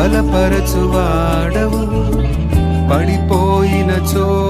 బలపరచువాడవు. పడిపోయిన చో